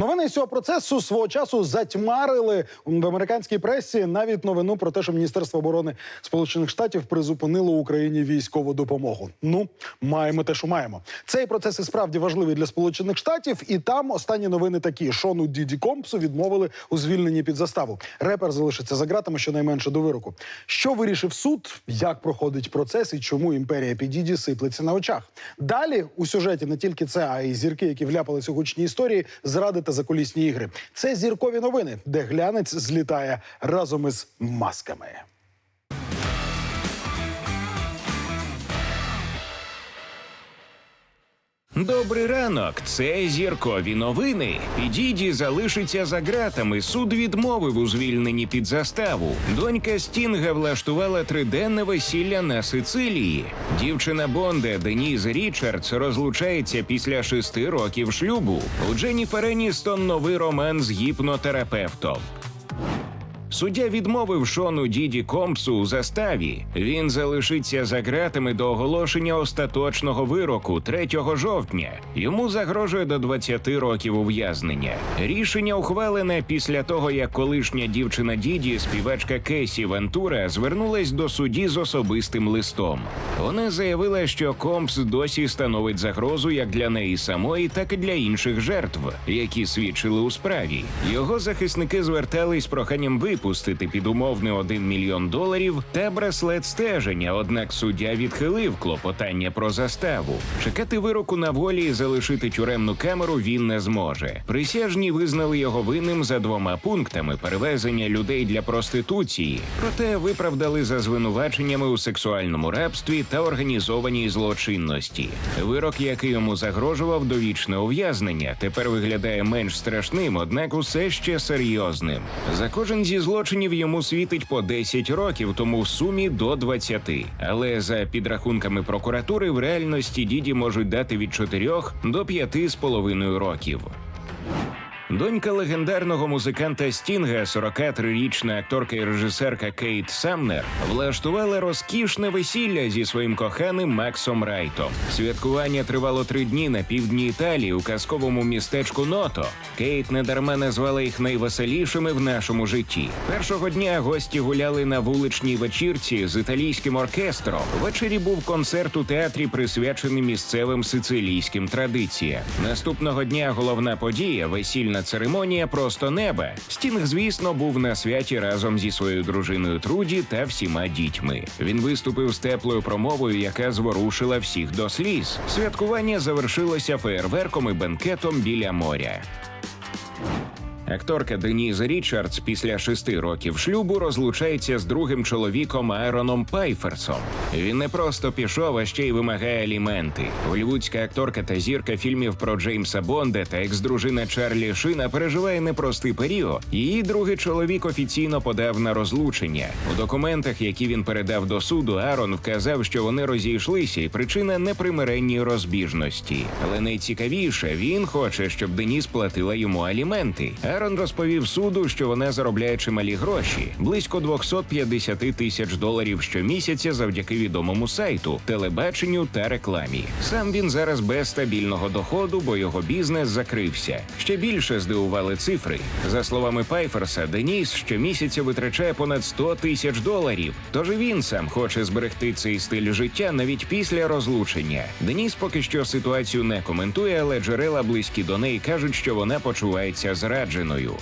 Новини цього процесу свого часу затьмарили в американській пресі навіть новину про те, що Міністерство оборони Сполучених Штатів призупинило Україні військову допомогу. Ну, маємо те, що маємо. Цей процес і справді важливий для Сполучених Штатів, і там останні новини такі: Шону Діді Компсу відмовили у звільненні під заставу. Репер залишиться за ґратами щонайменше до вироку. Що вирішив суд, як проходить процес і чому імперія Підіді сиплеться на очах? Далі у сюжеті не тільки це, а й зірки, які вляпалися у гучні історії, зради та закулісні ігри. Це зіркові новини, де глянець злітає разом із масками. Добрий ранок. Це зіркові новини. Підіді залишиться за ґратами. Суд відмовив у звільненні під заставу. Донька Стінга влаштувала триденне весілля на Сицилії. Дівчина Бонда Деніз Річардс розлучається після шести років шлюбу. У Дженніфер Еністон новий роман з гіпнотерапевтом. Суддя відмовив Шону Діді Компсу у заставі. Він залишиться за ґратами до оголошення остаточного вироку 3 жовтня. Йому загрожує до 20 років ув'язнення. Рішення ухвалене після того, як колишня дівчина Діді, співачка Кесі Вентура, звернулась до судді з особистим листом. Вона заявила, що Компс досі становить загрозу як для неї самої, так і для інших жертв, які свідчили у справі. Його захисники звертались проханням випустити під умовний 1 мільйон доларів та браслет стеження. Однак суддя відхилив клопотання про заставу. Чекати вироку на волі і залишити тюремну камеру він не зможе. Присяжні визнали його винним за двома пунктами перевезення людей для проституції, проте виправдали за звинуваченнями у сексуальному рабстві та організованій злочинності. Вирок, який йому загрожував довічне ув'язнення, тепер виглядає менш страшним, однак усе ще серйозним. За кожен зі злочинів йому світить по 10 років, тому в сумі до 20. Але за підрахунками прокуратури в реальності діді можуть дати від 4 до 5,5 років. Донька легендарного музиканта Стінга, 43-річна акторка і режисерка Кейт Самнер, влаштувала розкішне весілля зі своїм коханим Максом Райтом. Святкування тривало три дні на півдні Італії у казковому містечку Ното. Кейт недарма назвала їх найвеселішими в нашому житті. Першого дня гості гуляли на вуличній вечірці з італійським оркестром. Ввечері був концерт у театрі, присвячений місцевим сицилійським традиціям. Наступного дня головна подія весільна церемонія просто неба. Стінг, звісно, був на святі разом зі своєю дружиною Труді та всіма дітьми. Він виступив з теплою промовою, яка зворушила всіх до сліз. Святкування завершилося феєрверком і бенкетом біля моря. Акторка Деніз Річардс після шести років шлюбу розлучається з другим чоловіком Айроном Пайферсом. Він не просто пішов, а ще й вимагає аліменти. Голівудська акторка та зірка фільмів про Джеймса Бонда та екс-дружина Чарлі Шина переживає непростий період. Її другий чоловік офіційно подав на розлучення. У документах, які він передав до суду, Арон вказав, що вони розійшлися, і причина непримиренній розбіжності. Але найцікавіше, він хоче, щоб Деніс платила йому аліменти. Арон розповів суду, що вона заробляє чималі гроші близько 250 тисяч доларів щомісяця завдяки відомому сайту, телебаченню та рекламі. Сам він зараз без стабільного доходу, бо його бізнес закрився. Ще більше здивували цифри. За словами Пайферса, Деніс щомісяця витрачає понад 100 тисяч доларів. Тож і він сам хоче зберегти цей стиль життя навіть після розлучення. Деніс поки що ситуацію не коментує, але джерела близькі до неї кажуть, що вона почувається зрадженою дружиною.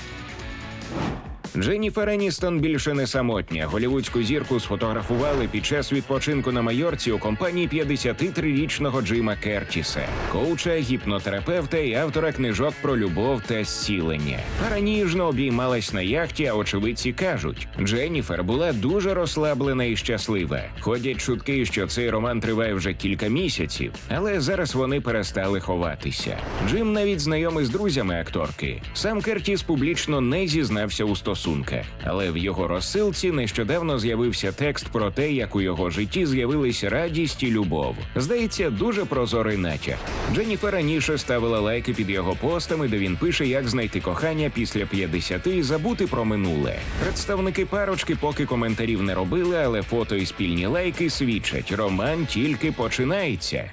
Дженніфер Еністон більше не самотня. Голівудську зірку сфотографували під час відпочинку на Майорці у компанії 53-річного Джима Кертіса, коуча, гіпнотерапевта і автора книжок про любов та зцілення. Пара ніжно обіймалась на яхті, а очевидці кажуть, Дженніфер була дуже розслаблена і щаслива. Ходять чутки, що цей роман триває вже кілька місяців, але зараз вони перестали ховатися. Джим навіть знайомий з друзями акторки. Сам Кертіс публічно не зізнався у стосунках, але в його розсилці нещодавно з'явився текст про те, як у його житті з'явились радість і любов. Здається, дуже прозорий натяк. Дженніфер раніше ставила лайки під його постами, де він пише, як знайти кохання після 50 і забути про минуле. Представники парочки поки коментарів не робили, але фото і спільні лайки свідчать, роман тільки починається.